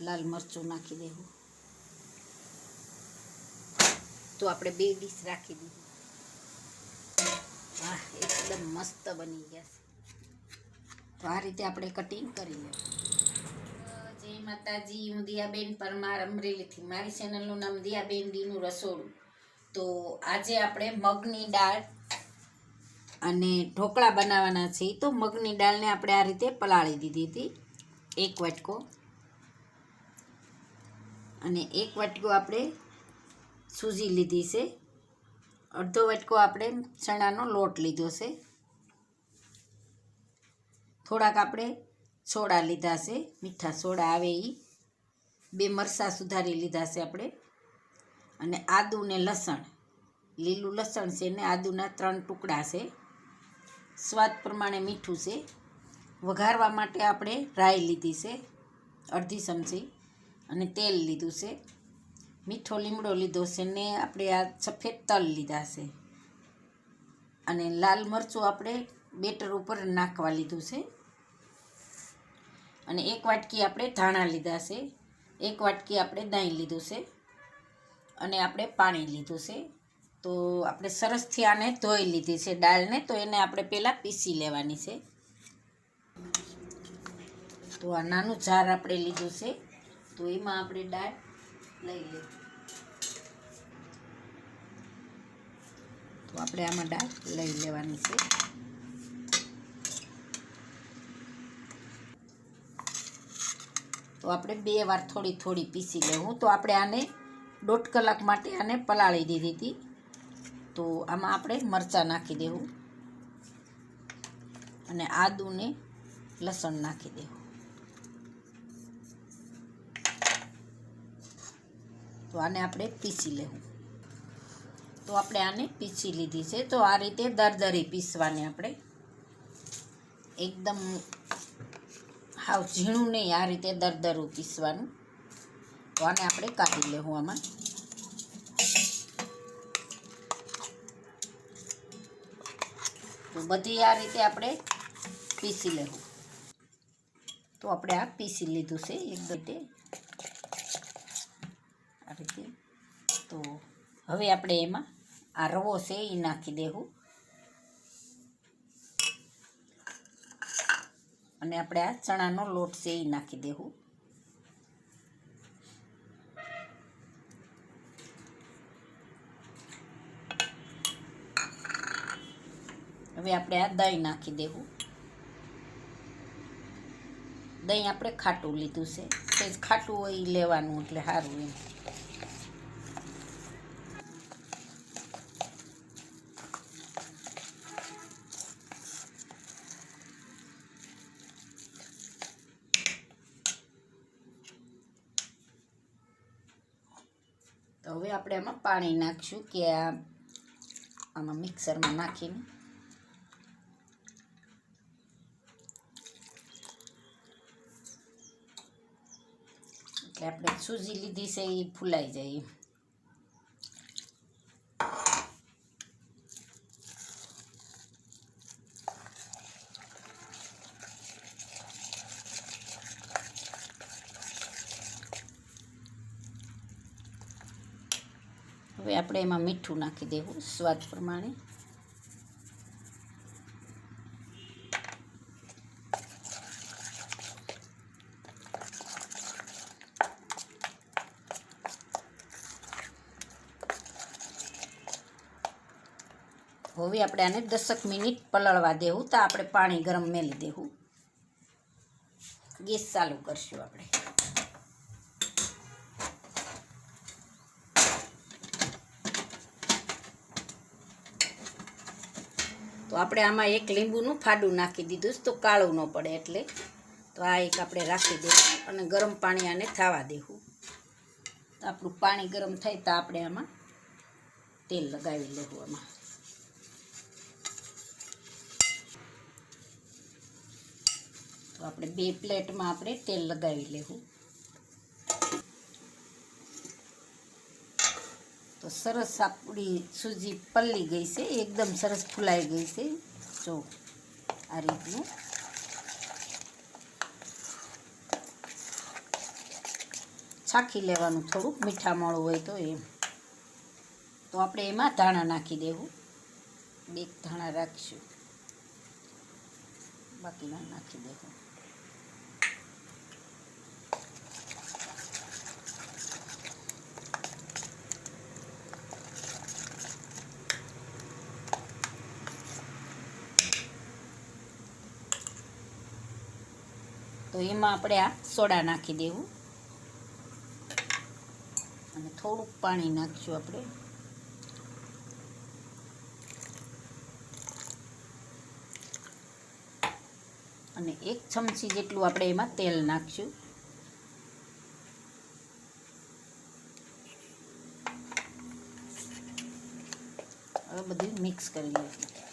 લાલ મરચું નાખી દેવું. તો આપણે બે ડીશ રાખી દીધી. વાહ, એકદમ મસ્ત બની ગયા છે. તો આ રીતે આપણે કટિંગ કરી લેવું જય માતાજી, હું દિયાબેન પરમાર અમરેલીથી. મારી ચેનલનું નામ દિયાબેન ડીનું રસોડું. તો આજે આપણે મગની દાળ અને ઢોકળા બનાવવાના છે. તો મગની દાળને આપણે આ રીતે પલાળી દીધી હતી. એક વાટકો. અને એક વાટકો આપણે સૂજી લીધી છે. અડધો વાટકો આપણે ચણાનો લોટ લીધો છે. થોડાક આપણે સોડા લીધા છે. મીઠા સોડા આવે એ બે મરચાં સુધારી લીધા છે આપણે. અને આદુને લસણ. લીલું લસણ છે ને આદુના ત્રણ ટુકડા છે. સ્વાદ પ્રમાણે મીઠું છે. વઘારવા માટે આપણે રાઈ લીધી છે. અડધી ચમચી. અને તેલ લીધું છે. મીઠો લીમડો લીધો છે ને આપણે આ સફેદ તલ લીધા છે. અને લાલ મરચું આપણે બેટર ઉપર નાખવા લીધું છે. અને એક વાટકી આપણે ધાણા લીધા છે. એક વાટકી આપણે દહીં લીધું છે. અને આપણે પાણી લીધું છે. તો આપણે સરસથી આને ધોઈ લીધી છે દાળને. તો એને આપણે પહેલાં પીસી લેવાની છે. તો આ નાનું જાર આપણે લીધું છે. તો એમાં આપણે દાળ લઈ લઈએ. તો આપણે આમાં દાળ લઈ લેવાની છે. તો આપણે બે વાર થોડી થોડી પીસી લેવું. તો આપણે આને દોઢ કલાક માટે આને પલાળી દીધી હતી. તો આમાં આપણે મરચાં નાખી દેવું. અને આદુને લસણ નાખી દેવું. તો આને આપણે પીસી લેવું. તો આપણે આને પીસી લીધી છે. તો આ રીતે દરદરી પીસવાની આપણે એકદમ હાવ ઝીણું નહીં આ રીતે દરદરું પીસવાનું. તો આને આપણે કાઢી લેવું આમાં. તો બધી આ રીતે આપણે પીસી લેવું. તો આપણે આ પીસી લીધું છે એક રીતે આ રીતે તો હવે આપણે એમાં આ રવો છે એ નાખી દેવું. અને આપણે આ ચણાનો લોટ છે એ નાખી દેવું. હવે આપણે આ દહીં નાખી દેવું. દહીં આપણે ખાટું લીધું છે. તે ખાટું હોય એ લેવાનું એટલે સારું એમ તો હવે આપણે આમાં પાણી નાખશું કે આ આમાં મિક્સરમાં નાખીને. એટલે આપણે સૂજી લીધી છે એ ફૂલાઈ જાય હવે આપણે એમાં મીઠું નાખી દેવું, સ્વાદ પ્રમાણે. હવે આપણે આને દસક મિનિટ પલળવા દેવું, તો આપણે પાણી ગરમ મેલી દેવું. ગેસ ચાલુ કરશું આપણે. આપણે આમાં એક લીંબુનું ફાડું નાખી દીધું છે, તો કાળું ન પડે એટલે. તો આ એક આપણે રાખી દઈશું અને ગરમ પાણી આને થવા દેવું. તો આપણું પાણી ગરમ થાય તો આપણે આમાં તેલ લગાવી લેવું આમાં. તો આપણે બે પ્લેટમાં આપણે તેલ લગાવી લેવું. તો સરસ આપણી સૂજી પલ્લી ગઈ છે, એકદમ સરસ ફૂલાઈ ગઈ છે. જો, આ રીતનું. ચાખી લેવાનું થોડુંક, મીઠા મોળું હોય તો એમ. તો આપણે એમાં ધાણા નાખી દેવું. બે ધાણા રાખીશું. બાકીના નાખી દેવું. તો એમાં આપણે આ સોડા નાખી દેવું. અને થોડુંક પાણી નાખશું આપણે. અને એક ચમચી જેટલું આપણે એમાં તેલ નાખશું. હવે બધું મિક્સ કરી લઈશું.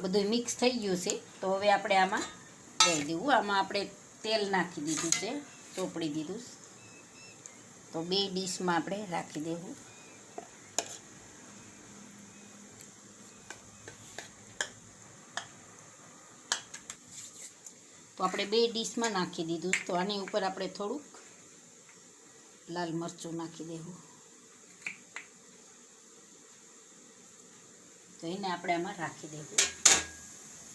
તો બધું મિક્સ થઈ ગયું છે. તો હવે આપણે આમાં દઈ દેવું આમાં આપણે તેલ નાખી દીધું છે. ચોપડી દીધું તો બે ડીશમાં આપણે રાખી દેવું. તો આપણે બે ડીશમાં નાખી દીધું તો આની ઉપર આપણે થોડુંક લાલ મરચું નાખી દેવું. તો એને આપણે આમાં રાખી દેવું.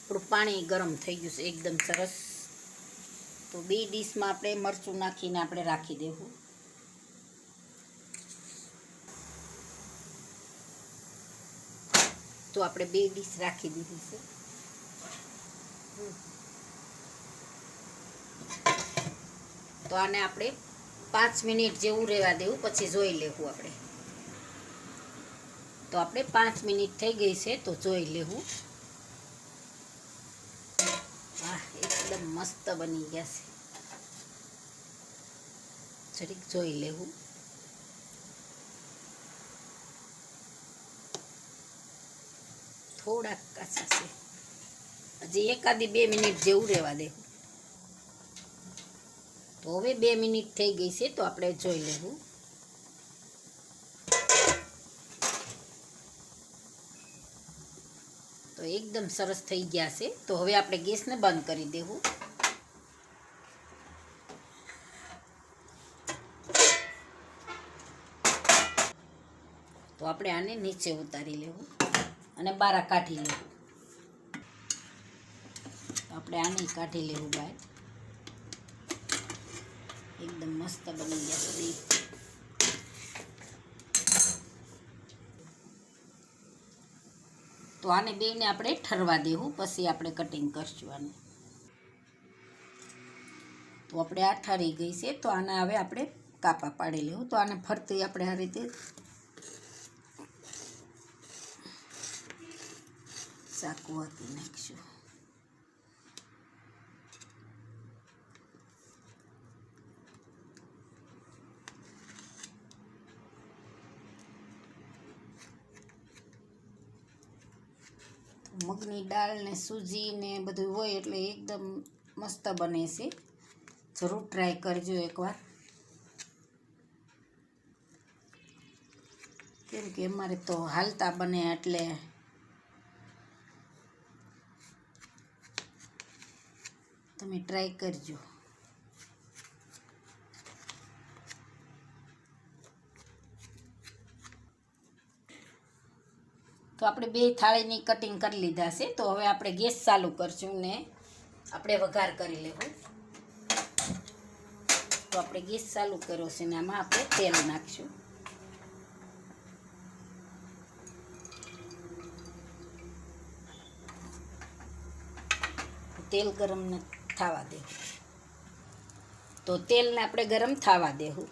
થોડું પાણી ગરમ થઈ ગયું છે, એકદમ સરસ. તો બે ડીશમાં આપણે મરચું નાખીને આપણે રાખી દેવું. તો આપણે બે ડીશ રાખી દીધી છે. તો આને આપણે પાંચ મિનિટ જેવું રહેવા દેવું, પછી જોઈ લેવું આપણે. તો આપણે પાંચ મિનિટ થઈ ગઈ છે, તો જોઈ લેવું વાહ એકદમ મસ્ત બની ગયા છે. જરીક જોઈ લેવું. થોડાક કાચા છે. હજી એકાદી બે મિનિટ જેવું રહેવા દેવું તો હવે બે મિનિટ થઈ ગઈ છે, તો આપણે જોઈ લેવું. તો એકદમ સરસ થઈ ગયા છે. તો હવે આપણે ગેસને બંધ કરી દેવું. તો આપણે આને નીચે ઉતારી લેવું અને બારા કાઢી લેવું. આપણે આને કાઢી લેવું બહાર એકદમ મસ્ત બની ગયા તો આને બેને આપણે ઠરવા દેવું, પછી આપણે કટિંગ કરશું આને તો આપણે આ ઠરી ગઈ છે, તો આને હવે આપણે કાપા પાડી લેવું. તો આને ફરતી આપણે આ રીતે ચાકુ આપી નાખીશું. મગની દાળ ને સૂજી ને બધું હોય એટલે એકદમ મસ્ત બને છે. જરૂર ટ્રાય કરજો એકવાર. કેમ કે અમારે તો હાલતા બને એટલે તમે ટ્રાય કરજો. તો આપણે બે થાળીની કટિંગ કરી લીધા છે. તો હવે આપણે ગેસ ચાલુ કરશું ને આપણે વઘાર કરી લેવું. તો આપણે ગેસ ચાલુ કર્યો છે ને આમાં આપણે તેલ નાખશું. તેલ ગરમ ન થવા દેવું તો તેલને આપણે ગરમ થવા દેવું.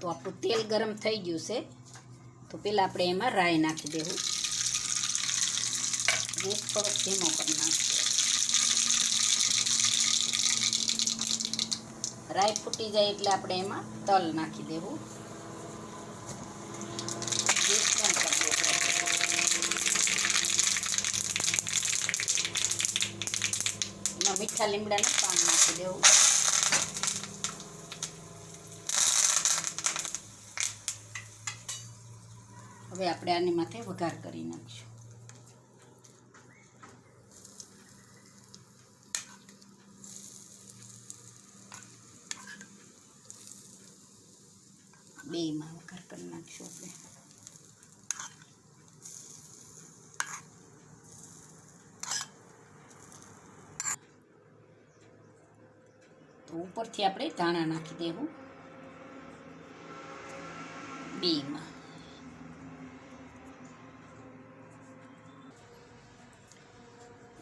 તો આપણું તેલ ગરમ થઈ ગયું છે. તો પહેલાં આપણે એમાં રાઈ નાખી દેવું. ગેસ થોડો ધીમો કરી નાખીએ રાઈ ફૂટી જાય એટલે આપણે એમાં તલ નાખી દેવું. ગેસ બંધ એમાં મીઠા લીમડાનું પાન નાખી દેવું. હવે આપણે આની માથે વઘાર કરી નાખીશું. બેમાં વઘાર કરી નાખીશું આપણે. તો ઉપરથી આપણે ધાણા નાખી દેવું. બેમાં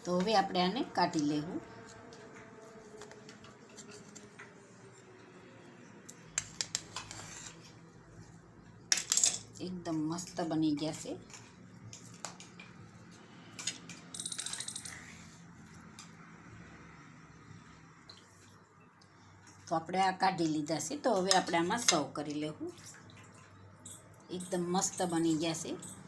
તો હવે આપણે આને કાઢી લેવું. એકદમ મસ્ત બની ગયા છે. તો આપણે આ કાઢી લીધા છે. તો હવે આપણે આમાં સર્વ કરી લેવું. એકદમ મસ્ત બની ગયા છે.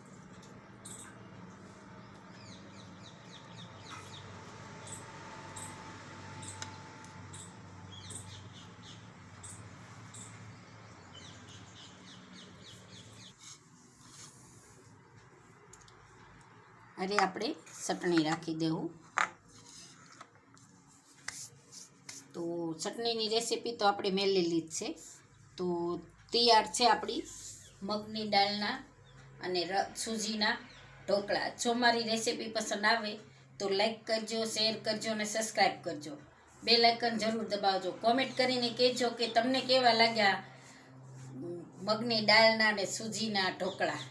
અરે આપણે ચટણી રાખી દેવું. તો ચટણીની રેસીપી તો આપણે મેલેલી જ છે. તો તૈયાર છે આપણી મગની દાળના અને સૂજીના ઢોકળા. જો મારી રેસીપી પસંદ આવે તો લાઈક કરજો, શેર કરજો અને સબસ્ક્રાઈબ કરજો. બે લાઇકન જરૂર દબાવજો. કોમેન્ટ કરીને કહેજો કે તમને કેવા લાગ્યા મગની દાળના અને સૂજીના ઢોકળા.